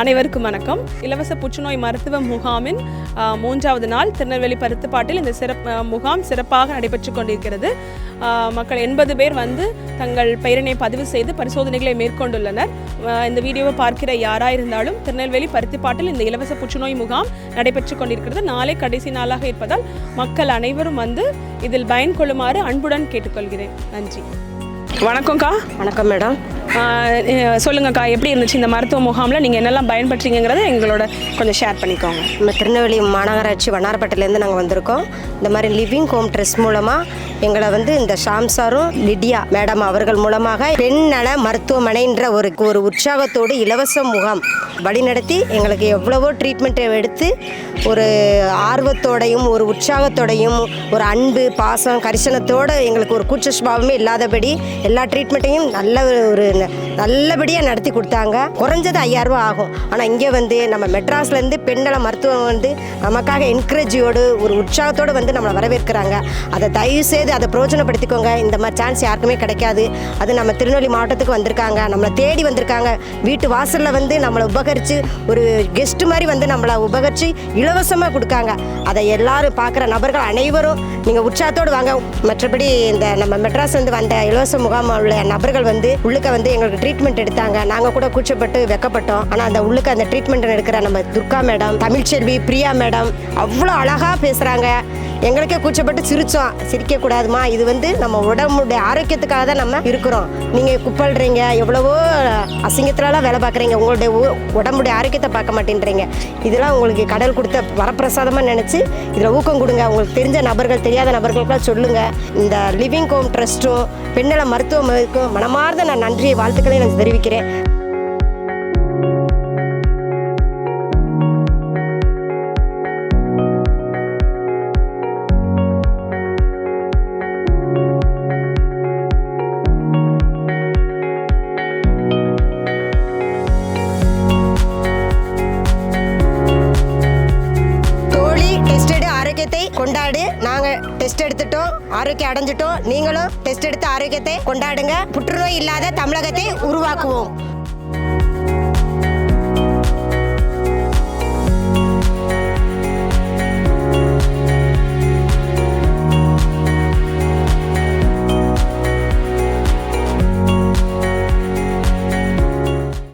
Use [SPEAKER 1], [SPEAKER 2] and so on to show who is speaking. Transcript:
[SPEAKER 1] அனைவருக்கும் வணக்கம். இலவச புற்றுநோய் மருத்துவ முகாமின் மூன்றாவது நாள் திருநெல்வேலி பருத்துப்பாட்டில் இந்த சிறப்பு முகாம் சிறப்பாக நடைபெற்று கொண்டிருக்கிறது. மக்கள் எண்பது பேர் வந்து தங்கள் பெயரினை பதிவு செய்து பரிசோதனைகளை மேற்கொண்டுள்ளனர். இந்த வீடியோவை பார்க்கிற யாராக இருந்தாலும் திருநெல்வேலி பருத்திப்பாட்டில் இந்த இலவச புற்றுநோய் முகாம் நடைபெற்று கொண்டிருக்கிறது. நாளை கடைசி நாளாக இருப்பதால் மக்கள் அனைவரும் வந்து இதில் பயன் கொள்ளுமாறு அன்புடன் கேட்டுக்கொள்கிறேன். நன்றி. வணக்கம்க்கா.
[SPEAKER 2] வணக்கம் மேடம்.
[SPEAKER 1] சொல்லுங்கக்கா எப்படி இருந்துச்சு இந்த மருத்துவ முகாமில்? நீங்கள் என்னெல்லாம் பயன்படுறீங்கிறத எங்களோட கொஞ்சம் ஷேர் பண்ணிக்கோங்க.
[SPEAKER 2] நம்ம திருநெல்வேலி மாநகராட்சி வண்ணாரப்பேட்டையிலேருந்து நாங்கள் வந்திருக்கோம். இந்த மாதிரி லிவிங் ஹோம் ட்ரஸ்ட் மூலமாக எங்களை வந்து இந்த ஷாம்சாரும் லிடியா மேடம் அவர்கள் மூலமாக பெண் நல மருத்துவமனைன்ற ஒரு ஒரு உற்சாகத்தோடு இலவச முகாம் வழிநடத்தி எங்களுக்கு எவ்வளவோ ட்ரீட்மெண்ட் எடுத்து ஒரு ஆர்வத்தோடையும் ஒரு உற்சாகத்தோடையும் ஒரு அன்பு பாசம் கரிசனத்தோடு எங்களுக்கு ஒரு கூச்ச சுபாவமே இல்லாதபடி எல்லா ட்ரீட்மெண்ட்டையும் நல்ல ஒரு நல்லபடியாக நடத்தி கொடுத்தாங்க. குறைஞ்சது ஐயாயிரம் ரூபாய் ஆகும். ஆனால் இங்கே வந்து நம்ம மெட்ராஸ்லேருந்து பெண்ணல மருத்துவம் வந்து நமக்காக என்கரேஜியோடு ஒரு உற்சாகத்தோடு வந்து நம்மளை வரவேற்கிறாங்க. அதை தயவு செய்து அதை பிரயோஜனப்படுத்திக்கோங்க இந்த மாதிரி சான்ஸ் யாருக்குமே கிடைக்காது. அது நம்ம திருநெல்வேலி மாவட்டத்துக்கு வந்திருக்காங்க. நம்மளை தேடி வந்திருக்காங்க. வீட்டு வாசலில் வந்து நம்மளை உபகரித்து ஒரு கெஸ்ட் மாதிரி வந்து நம்மளை உபகரித்து இலவசமாக கொடுக்காங்க. அதை எல்லாரும் பார்க்குற நபர்கள் அனைவரும் நீங்கள் உற்சாகத்தோடு வாங்க. மற்றபடி இந்த நம்ம மெட்ராஸ்லேருந்து வந்த இலவச முகாம் உள்ள நபர்கள் வந்து உள்ளுக்க வந்து எங்களுக்கு ட்ரீட்மெண்ட் எடுத்தாங்க. நாங்கள் கூட கூச்சப்பட்டு வெக்கப்பட்டோம். ஆனால் அந்த உள்ளுக்க அந்த ட்ரீட்மெண்ட் எடுக்கிற நம்ம துர்கா மேடம் தமிழ்ச்செல்வி பிரியா மேடம் அவ்வளோ அழகாக பேசுகிறாங்க எங்களுக்கே கூச்சப்பட்டு சிரிச்சோம். சிரிக்கக்கூடாதுமா இது வந்து நம்ம உடம்புடைய ஆரோக்கியத்துக்காக தான் நம்ம இருக்கிறோம். நீங்கள் குப்பல்றீங்க எவ்வளவோ அசிங்கத்திலலாம் வேலை பார்க்குறீங்க. உங்களுடைய உ- உடம்புடைய ஆரோக்கியத்தை பார்க்க மாட்டேன்றீங்க. இதெல்லாம் உங்களுக்கு கடல் கொடுத்த வரப்பிரசாதமாக நினச்சி இதில் ஊக்கம் கொடுங்க. உங்களுக்கு தெரிஞ்ச நபர்கள் தெரியாத நபர்களுக்கெல்லாம் சொல்லுங்கள் இந்த லிவிங் ஹோம் ட்ரஸ்ட்டும் பெண்ணல மருத்துவமனைக்கும் மனமார்ந்த நான் நன்றி வாழ்த்துக்களை நான் தெரிவிக்கிறேன். ஆரோக்கியத்தை கொண்டாடு. நாங்க டெஸ்ட் எடுத்துட்டோம். ஆரோக்கியம் அடைஞ்சிட்டோம். நீங்களும் டெஸ்ட் எடுத்து ஆரோக்கியத்தை கொண்டாடுங்க. புற்றுநோய் இல்லாத தமிழகத்தை உருவாக்குவோம்.